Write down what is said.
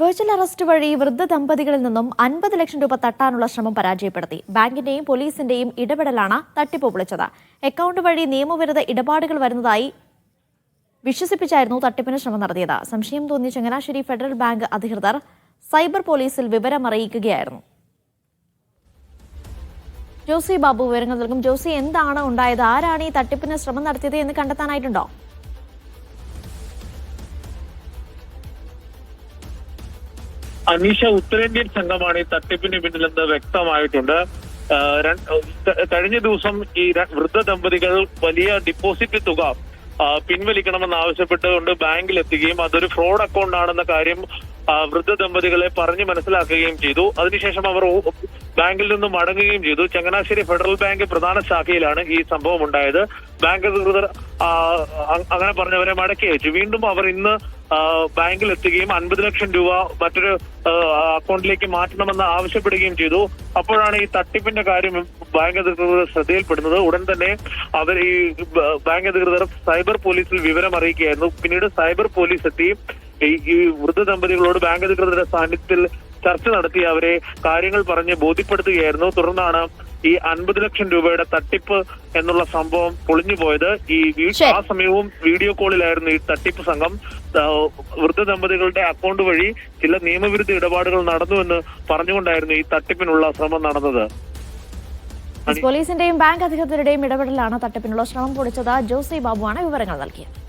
Virtual arrest വഴി വൃദ്ധ ദമ്പതികളിൽ നിന്നും അൻപത് ലക്ഷം രൂപ തട്ടാനുള്ള ശ്രമം പരാജയപ്പെടുത്തി. ബാങ്കിന്റെയും പോലീസിന്റെയും ഇടപെടലാണ് തട്ടിപ്പ് പൊളിച്ചത്. അക്കൗണ്ട് വഴി നിയമവിരുദ്ധ ഇടപാടുകൾ വരുന്നതായി വിശ്വസിപ്പിച്ചായിരുന്നു തട്ടിപ്പിന് ശ്രമം നടത്തിയത്. സംശയം തോന്നിയ ചങ്ങനാശ്ശേരി ഫെഡറൽ ബാങ്ക് അധികൃതർ സൈബർ പോലീസിൽ വിവരമറിയിക്കുകയായിരുന്നു. ജോസി ബാബു വിവരങ്ങൾ നൽകും. ജോസി എന്താണ് ഉണ്ടായത്? ആരാണ് ഈ തട്ടിപ്പിന് ശ്രമം നടത്തിയത് എന്ന് കണ്ടെത്താനായിട്ടുണ്ടോ? അനീഷ ഉത്തരേന്ത്യൻ സംഘമാണ് ഈ തട്ടിപ്പിന് പിന്നിലെന്ന് വ്യക്തമായിട്ടുണ്ട്. കഴിഞ്ഞ ദിവസം ഈ വൃദ്ധ ദമ്പതികൾ വലിയ ഡിപ്പോസിറ്റ് തുക പിൻവലിക്കണമെന്ന് ആവശ്യപ്പെട്ടുകൊണ്ട് ബാങ്കിൽ എത്തുകയും അതൊരു ഫ്രോഡ് അക്കൗണ്ട് ആണെന്ന കാര്യം വൃദ്ധ ദമ്പതികളെ പറഞ്ഞു മനസ്സിലാക്കുകയും ചെയ്തു. അതിനുശേഷം അവർ ബാങ്കിൽ നിന്നും മടങ്ങുകയും ചെയ്തു. ചങ്ങനാശ്ശേരി ഫെഡറൽ ബാങ്ക് പ്രധാന ശാഖയിലാണ് ഈ സംഭവം ഉണ്ടായത്. ബാങ്ക് അധികൃതർ അങ്ങനെ പറഞ്ഞവരെ മടക്കി അയച്ചു വീണ്ടും അവർ ഇന്ന് ബാങ്കിൽ എത്തുകയും അൻപത് ലക്ഷം രൂപ മറ്റൊരു അക്കൗണ്ടിലേക്ക് മാറ്റണമെന്ന് ആവശ്യപ്പെടുകയും ചെയ്തു. അപ്പോഴാണ് ഈ തട്ടിപ്പിന്റെ കാര്യം ബാങ്ക് അധികൃതർ ശ്രദ്ധയിൽപ്പെടുന്നത്. ഉടൻ തന്നെ അവർ ഈ ബാങ്ക് അധികൃതർ സൈബർ പോലീസിൽ വിവരം അറിയിക്കുകയായിരുന്നു. പിന്നീട് സൈബർ പോലീസ് എത്തി. ഈ- വൃദ്ധ ദമ്പതികളോട് ബാങ്ക് അധികൃതരുടെ സാന്നിധ്യത്തിൽ ചർച്ച നടത്തി അവരെ കാര്യങ്ങൾ പറഞ്ഞ് ബോധ്യപ്പെടുത്തുകയായിരുന്നു. തുടർന്നാണ് ഈ അൻപത് ലക്ഷം രൂപയുടെ തട്ടിപ്പ് എന്നുള്ള സംഭവം പൊളിഞ്ഞു പോയത്. ഈ. ആ സമയവും വീഡിയോ കോളിലായിരുന്നു ഈ തട്ടിപ്പ് സംഘം. വൃദ്ധ ദമ്പതികളുടെ അക്കൗണ്ട് വഴി ചില നിയമവിരുദ്ധ ഇടപാടുകൾ നടന്നു നടന്നുവെന്ന് പറഞ്ഞുകൊണ്ടായിരുന്നു ഈ തട്ടിപ്പിനുള്ള ശ്രമം നടന്നത്. പോലീസിന്റെയും ബാങ്ക് അധികൃതരുടെയും ഇടപെടലാണ് തട്ടിപ്പിനുള്ള ശ്രമം പൊളിച്ചത്. ജോസി ബാബുവാണ് വിവരങ്ങൾ നൽകിയത്.